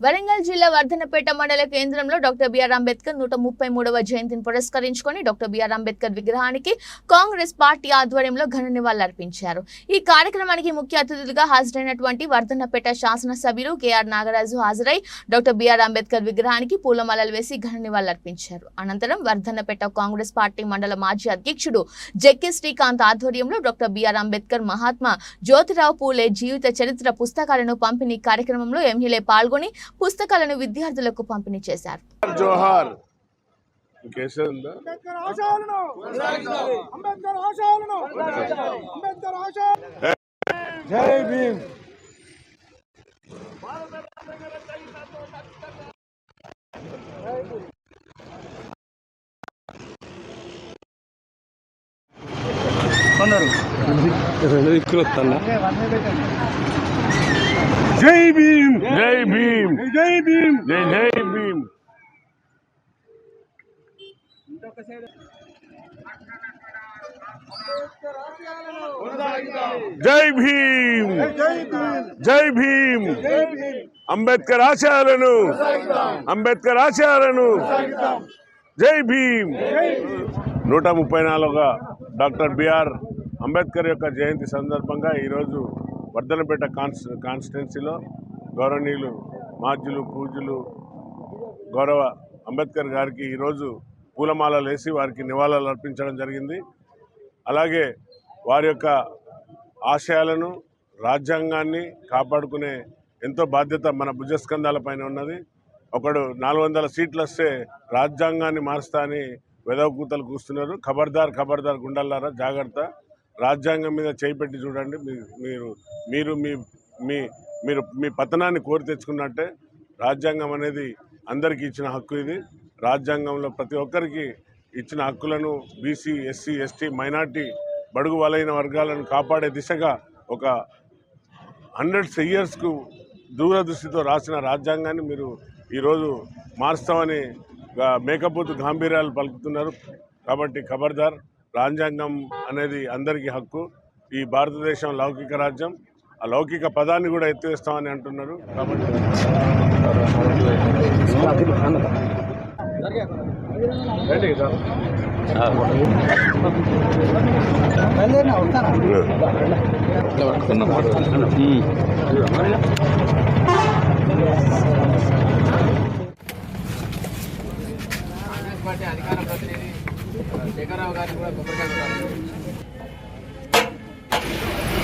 వరంగల్ జిల్లా వర్ధనపేట మండల కేంద్రంలో డాక్టర్ బిఆర్ అంబేద్కర్ నూట ముప్పై మూడవ జయంతిని పురస్కరించుకొని డాక్టర్ బిఆర్ అంబేద్కర్ విగ్రహానికి కాంగ్రెస్ పార్టీ ఆధ్వర్యంలో ఘన నివాళులర్పించారు. ఈ కార్యక్రమానికి ముఖ్య అతిథులుగా హాజరైనటువంటి వర్ధనపేట శాసనసభ్యులు కెఆర్ నాగరాజు హాజరై డాక్టర్ బిఆర్ అంబేద్కర్ విగ్రహానికి పూలమాలలు వేసి ఘన నివాళులర్పించారు. అనంతరం వర్ధనపేట కాంగ్రెస్ పార్టీ మండల మాజీ అధ్యక్షుడు జెక్కి శ్రీకాంత్ ఆధ్వర్యంలో doctor B R Ambedkar Mahatma Jyotirao Phule జీవిత చరిత్ర పుస్తకాలను పంపిణీ కార్యక్రమంలో ఎమ్మెల్యే పాల్గొని పుస్తకాలను విద్యార్థులకు పంపిణీ చేశారు. జోహార్. అంబేద్కర్ ఆశయాలను. అంబేద్కర్ ఆశయాలను. అంబేద్కర్ ఆశయాలను జై భీమ్ జై భీమ్ జై భీమ్ జై భీమ్ జై జై భీమ్ జై భీమ్ జై భీమ్ అంబేద్కర్ ఆశయాలను అంబేద్కర్ ఆశయాలను జై భీమ్ నూట ముప్పై నాలుగుగా డాక్టర్ బిఆర్ అంబేద్కర్ యొక్క జయంతి సందర్భంగా ఈరోజు వర్ధనపేట కాన్స్ కాన్స్టిట్యున్సీలో గౌరవనీయులు మాధ్యులు పూజలు గౌరవ అంబేద్కర్ గారికి ఈరోజు పూలమాలలు వేసి వారికి నివాళులు అర్పించడం జరిగింది. అలాగే వారి యొక్క ఆశయాలను రాజ్యాంగాన్ని కాపాడుకునే ఎంతో బాధ్యత మన భుజస్కంధాల పైన ఉన్నది. ఒకడు నాలుగు వందల సీట్లు వస్తే రాజ్యాంగాన్ని మారుస్తా అని వెదవకూతలు కూస్తున్నారు. ఖబర్దార్ ఖబర్దార్ గుండల్లారా జాగ్రత్త. రాజ్యాంగం మీద చేయి పెట్టి చూడండి. మీ- మీరు మీరు మీ మీ మీరు మీ పతనాన్ని కోరి తెచ్చుకున్నట్టే రాజ్యాంగం అనేది అందరికీ ఇచ్చిన హక్కు ఇది. రాజ్యాంగంలో ప్రతి ఒక్కరికి ఇచ్చిన హక్కులను బీసీ ఎస్సీ ఎస్టీ మైనార్టీ బడుగు వలైన వర్గాలను కాపాడే దిశగా ఒక హండ్రెడ్స్ ఇయర్స్కు దూరదృష్టితో రాసిన రాజ్యాంగాన్ని మీరు ఈరోజు మార్స్తామని మేకపోతు గాంభీర్యాలు పలుకుతున్నారు. కాబట్టి ఖబర్దార్. రాజ్యాంగం అనేది అందరికీ హక్కు. ఈ భారతదేశం లౌకిక రాజ్యం. ఆ లౌకిక పదాన్ని కూడా ఎత్తివేస్తామని అంటున్నారు. కాబట్టి పార్టీ అధికార ప్రతినిధి శేఖరరావు గారికి కూడా కొబ్బరికాయ